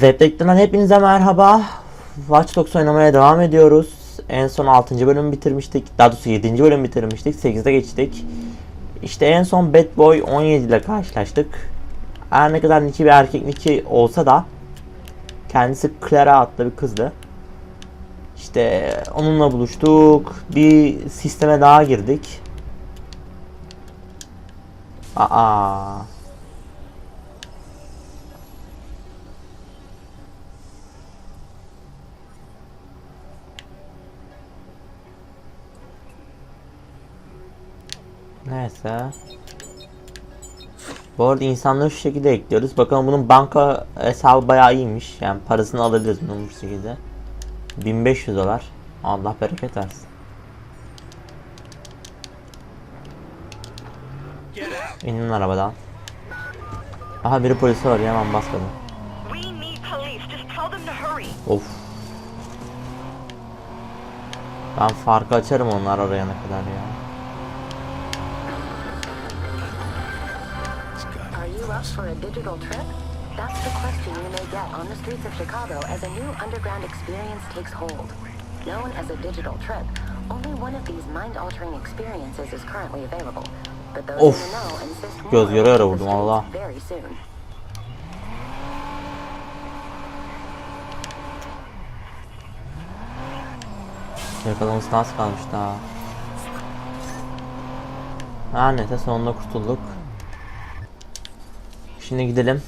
Webdeck'ten hepinize merhaba. Watch Dogs oynamaya devam ediyoruz. En son 6. bölümü bitirmiştik. Daha doğrusu 7. bölümü bitirmiştik. 8'e geçtik. İşte en son Bad Boy 17 ile karşılaştık. Her ne kadar Nicky bir erkek Nicky olsa da kendisi Clara adlı bir kızdı. İşte onunla buluştuk. Bir sisteme daha girdik. Aa. Neyse. Bu arada insanları şu şekilde ekliyoruz. Bakalım bunun banka hesabı bayağı iyiymiş. Yani parasını alabiliriz bunun bu şekilde. 1500 dolar. Allah bereket versin. İnin arabadan. Aha biri polisi arıyor hemen bas kadın. We need police. Just tell them to hurry. Of. Ben farkı açarım onlar arayana kadar ya. Are for a digital trip? That's the question you may get on the streets of Chicago as a new underground experience takes hold. Known as a digital trip, only one of these mind-altering experiences is currently available. But those Of. the know insist more Göz göre on ara the vurdum, Allah. Very soon. Yakalaması az kalmış daha. Her neyse sonunda kurtulduk. Şimdi gidelim.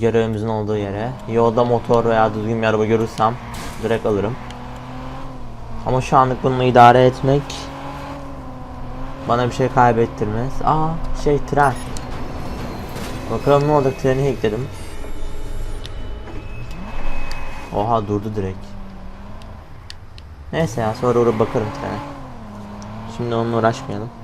Görevimizin olduğu yere. Yolda motor veya düzgün bir araba görürsem direkt alırım. Ama şu anlık bununla idare etmek bana bir şey kaybettirmez. Aa şey tren. Bakalım ne olacak treni ekledim. Oha durdu direkt. Neyse ya sonra uğrayıp bakarım trene. Şimdi onunla uğraşmayalım.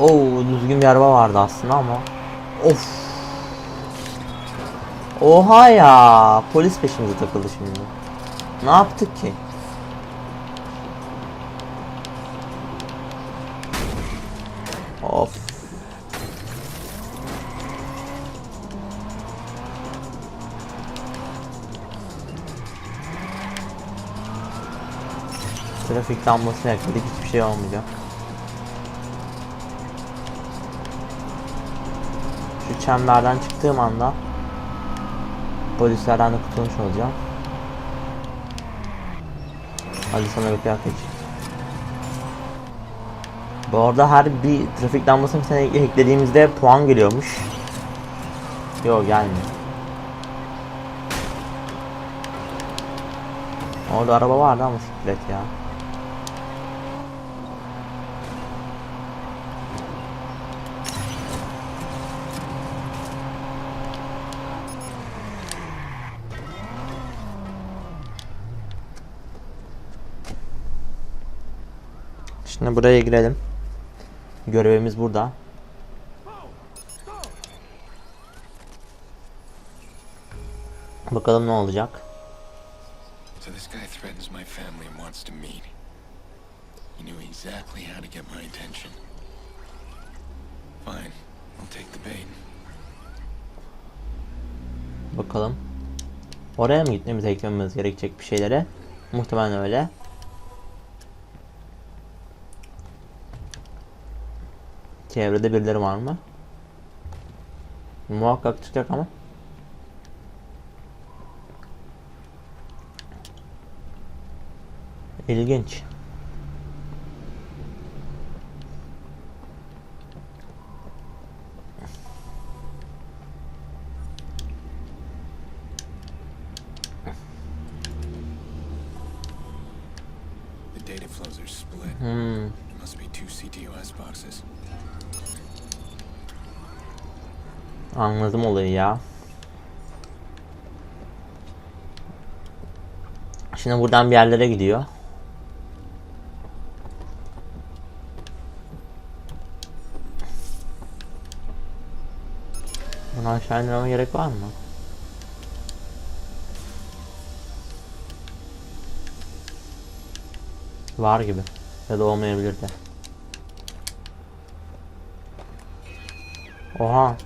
Oo düzgün bir araba vardı aslında ama. Of. Oha ya. Polis peşimize takıldı şimdi. Ne yaptık ki? Of. Trafik lambasını yakaladık hiçbir şey olmayacak. Çemberden çıktığım anda polislerden de kurtulmuş olacağım. Hadi sana bir kıyafet. Bu arada her bir trafik lambasını tane eklediğimizde puan geliyormuş. Yok gelmiyor. Orada araba vardı ama siklet ya. Şimdi buraya girelim. Görevimiz burada. Bakalım ne olacak. So this guy threatens my family and wants to meet. He knew exactly how to get my attention. Fine, I'll take the bait. Bakalım. Oraya mı gitmemiz eklememiz gerekecek bir şeylere? Muhtemelen öyle. Çevrede birileri var mı? Muhakkak çıkacak ama. İlginç. The data flows are split. Hmm. Must be two CTOS boxes. Anladım olayı ya. Şimdi buradan bir yerlere gidiyor. Bunu aşağı indirmeme gerek var mı? Var gibi. Ya da olmayabilir de. Oha.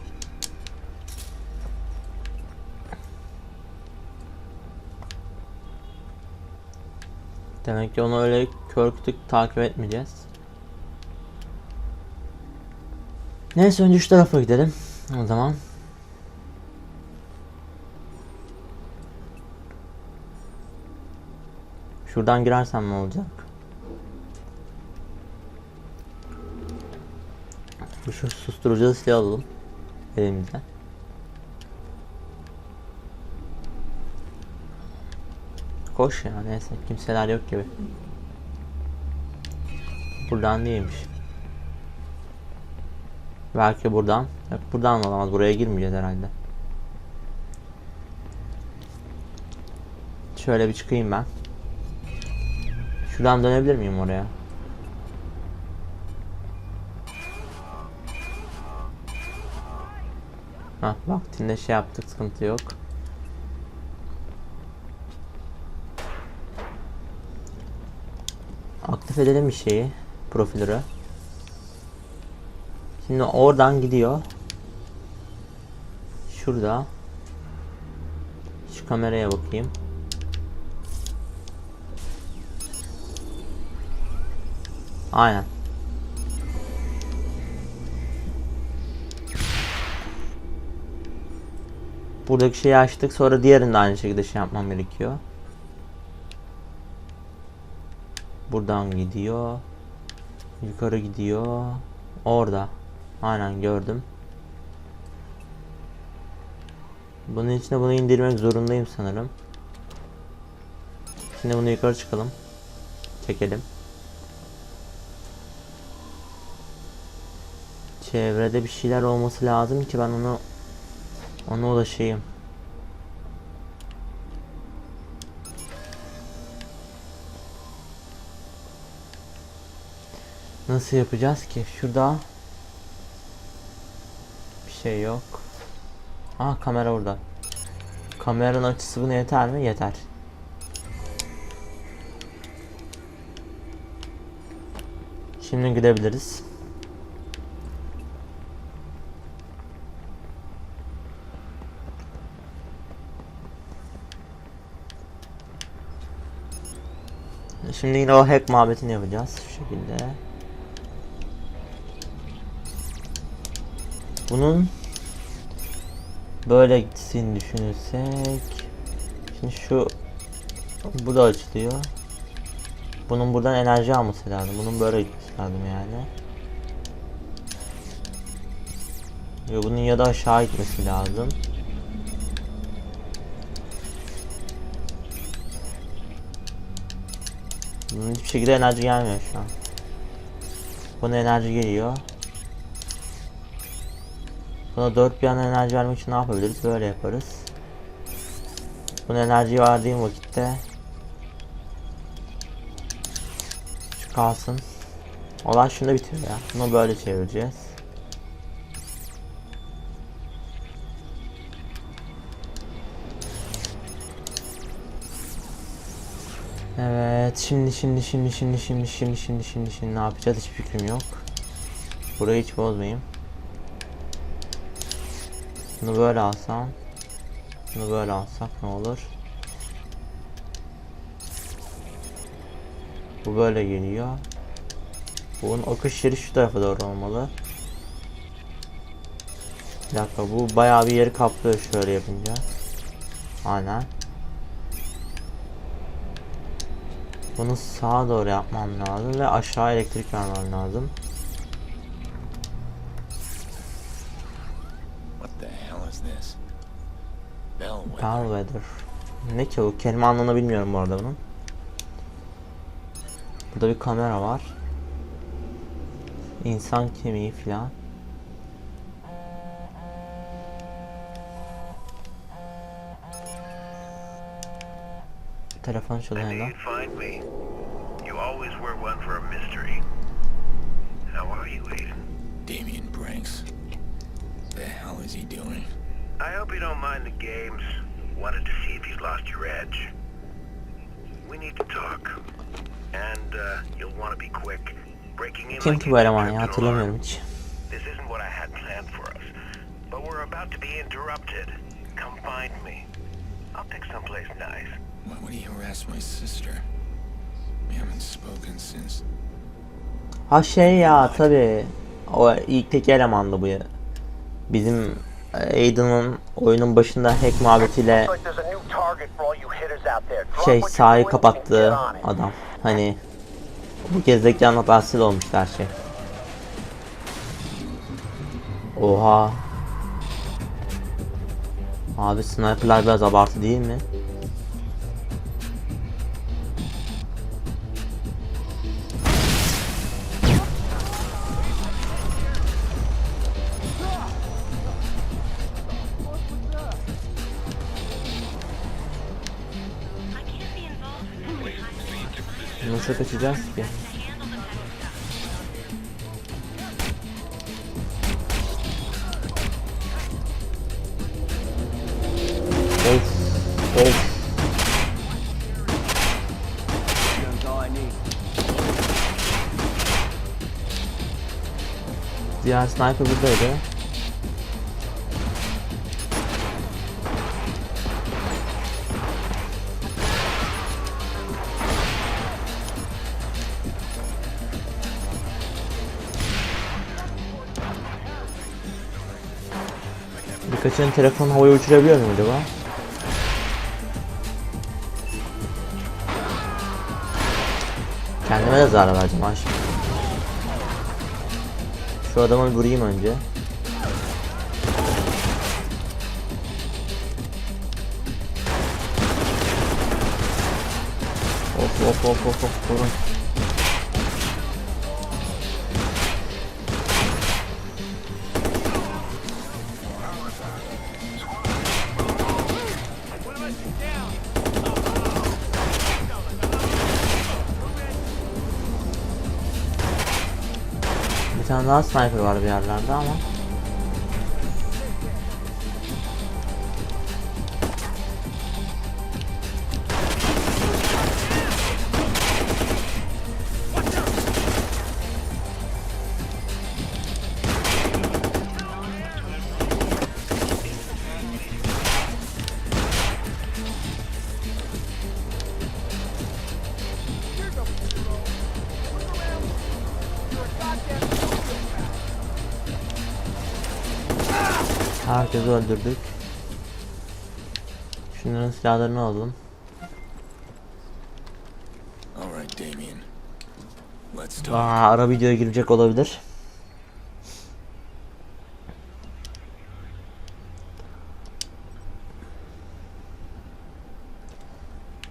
Demek ki onu öyle kör takip etmeyeceğiz. Neyse önce şu tarafa gidelim. O zaman. Şuradan girersem ne olacak? Şu susturucu silah alalım. Elimizde. Koş ya neyse kimseler yok gibi. Buradan değilmiş. Belki buradan. Yok buradan da olamaz. Buraya girmeyeceğiz herhalde. Şöyle bir çıkayım ben. Şuradan dönebilir miyim oraya? Hah vaktinde şey yaptık sıkıntı yok. Aktif edelim bir şeyi. Profilörü. Şimdi oradan gidiyor. Şurada. Şu kameraya bakayım. Aynen. Buradaki şeyi açtık. Sonra diğerini de aynı şekilde şey yapmam gerekiyor. Buradan gidiyor. Yukarı gidiyor. Orada. Aynen gördüm. Bunun içine bunu indirmek zorundayım sanırım. Şimdi bunu yukarı çıkalım. Çekelim. Çevrede bir şeyler olması lazım ki ben onu ona ulaşayım. Nasıl yapacağız ki? Şurada bir şey yok. Aa kamera orada. Kameranın açısı buna yeter mi? Yeter. Şimdi gidebiliriz. Şimdi yine o hack muhabbetini yapacağız şu şekilde. Bunun böyle gitsin düşünürsek şimdi şu bu da açılıyor. Bunun buradan enerji alması lazım. Bunun böyle gitmesi lazım yani. Ve bunun ya da aşağı gitmesi lazım. Bunun hiçbir şekilde enerji gelmiyor şu an. Buna enerji geliyor. Buna 4 bir an enerji vermek için ne yapabiliriz? Böyle yaparız. Buna enerji verdiğim vakitte şu kalsın. Olay şunda bitiyor ya. Bunu böyle çevireceğiz. Evet şimdi şimdi şimdi şimdi şimdi şimdi şimdi şimdi şimdi ne yapacağız hiç fikrim yok. Burayı hiç bozmayayım. Bunu böyle alsam. Bunu böyle alsak ne olur? Bu böyle geliyor. Bunun akış yeri şu tarafa doğru olmalı. Bir dakika bu bayağı bir yeri kaplıyor şöyle yapınca. Aynen. Bunu sağa doğru yapmam lazım ve aşağı elektrik vermem lazım. Bellwether. Ne ki o? Kelime anlamını bilmiyorum bu arada bunun. Burada bir kamera var. İnsan kemiği filan. Telefon çalıyor I knew lan. you'd find me. You always were one for a mystery. How are you, Aiden? Damien Pranks. The hell is he doing? I hope you don't mind the games. Wanted to see if he's lost your edge. We need to talk. And uh, you'll want to be quick. Breaking in Kim like ki bu eleman ya hatırlamıyorum hiç. This isn't what I had planned for us. But we're about to be interrupted. Come find me. I'll pick someplace nice. Why would he harass my sister? We haven't spoken since. Ha şey ya tabi o ilk tek elemandı bu ya. Bizim Aiden'ın oyunun başında hack muhabbetiyle şey sahayı it. adam. Hani bu gezdeki hatasıyla olmuş her şey. Oha. Abi sniperlar biraz abartı değil mi? Nasıl kaçacağız ki? Of, of. Diğer sniper buradaydı. Birkaçının telefonu havaya uçurabiliyor muyum acaba? Kendime de zarar vereceğim ha şimdi. Şu adamı vurayım önce. Of of of of of vurun. Tane daha sniper var bir yerlerde ama. Herkesi öldürdük. Şunların silahlarını alalım. Aa, ara videoya girecek olabilir.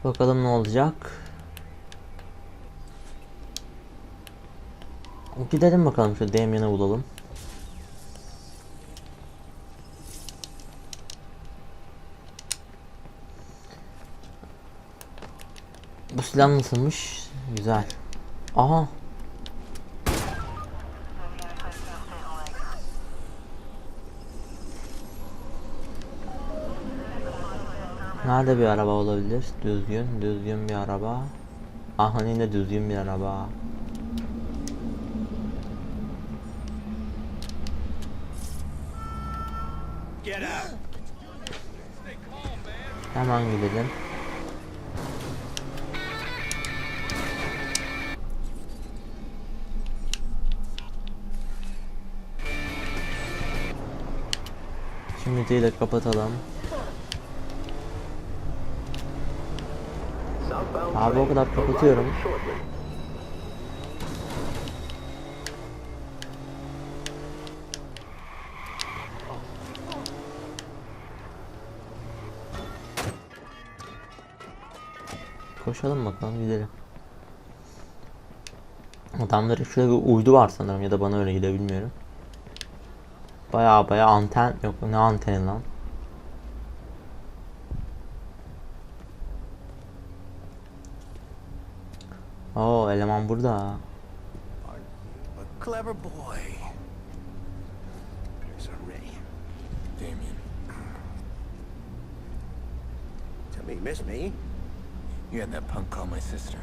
Bakalım ne olacak. Gidelim bakalım şu Damien'i bulalım. Silah nasılmış? Güzel. Aha. Nerede bir araba olabilir? Düzgün, düzgün bir araba. Aha yine düzgün bir araba. Hemen gidelim. De kapatalım. Abi o kadar kapatıyorum. Koşalım bakalım gidelim. Adamların şurada bir uydu var sanırım ya da bana öyle geliyor bilmiyorum. Baya baya anten yok ne anteni lan. Oo eleman burada. Clever boy. Tell me miss me. You had that punk call my sister.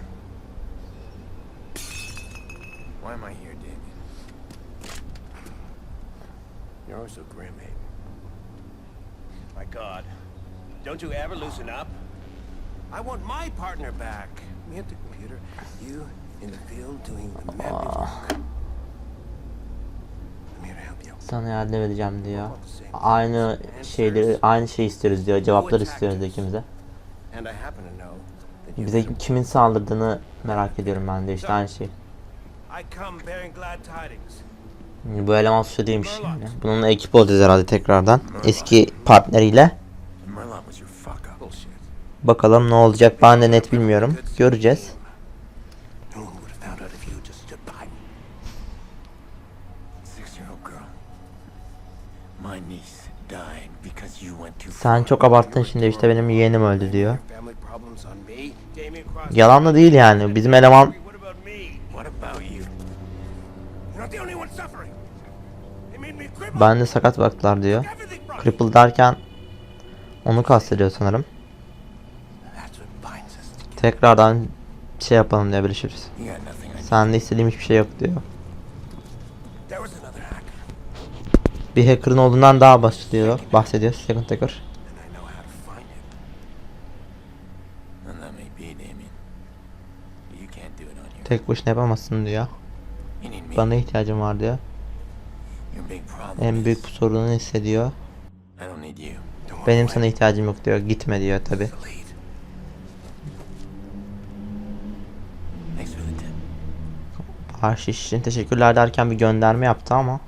Why am I here, dude? You're always so grim, Aiden. My God. Don't you ever loosen up? I want my partner back. Me at the computer, you in the field doing the mapping work. I'm here to help you. Sana yardım edeceğim diyor. Aynı şeyleri, aynı şey istiyoruz diyor. Cevaplar istiyoruz ikimize. Bize kimin saldırdığını merak ediyorum ben de işte aynı şey. I come bearing glad tidings. Bu eleman suçlu değilmiş yani. Bununla ekip olacağız herhalde tekrardan. Eski partneriyle. Bakalım ne olacak ben de net bilmiyorum. Göreceğiz. Sen çok abarttın şimdi işte benim yeğenim öldü diyor. Yalan da değil yani. Bizim eleman ben de sakat baktılar diyor. Cripple derken onu kastediyor sanırım. Tekrardan şey yapalım diye birleşiriz. Sende istediğim hiçbir şey yok diyor. Bir hacker'ın olduğundan daha bahsediyor. Bahsediyor Second Hacker. Tek başına yapamazsın diyor. Bana ihtiyacım var diyor. En büyük sorunu hissediyor. Benim sana ihtiyacım yok diyor. Gitme diyor tabi. Bahşiş için teşekkürler derken bir gönderme yaptı ama.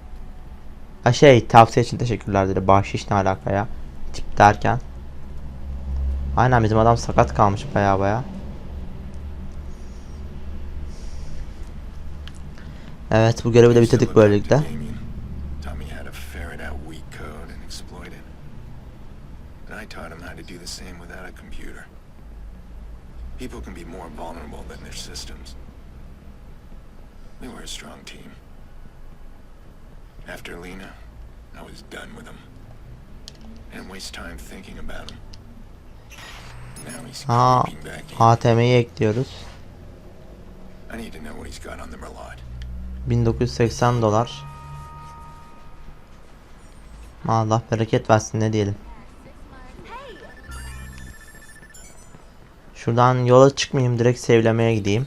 Ha şey tavsiye için teşekkürler dedi. Bahşiş ne alaka ya? Tip derken. Aynen bizim adam sakat kalmış baya baya. Evet bu görevi de bitirdik böylelikle. Damien taught me how to ferret out weak code and exploit it. And I taught him how to do the same without a computer. People can be more vulnerable than their systems. We were a strong team. After Lena, I was done with him. Didn't waste time thinking about him. Now he's Aa. ATM'yi ekliyoruz. I need to know what he's got on the Merlot. 1980 dolar. Allah bereket versin ne diyelim. Şuradan yola çıkmayayım direkt sevlemeye gideyim.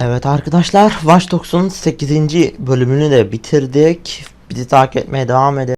Evet arkadaşlar Watch Dogs'un 8. bölümünü de bitirdik. Bizi takip etmeye devam edin.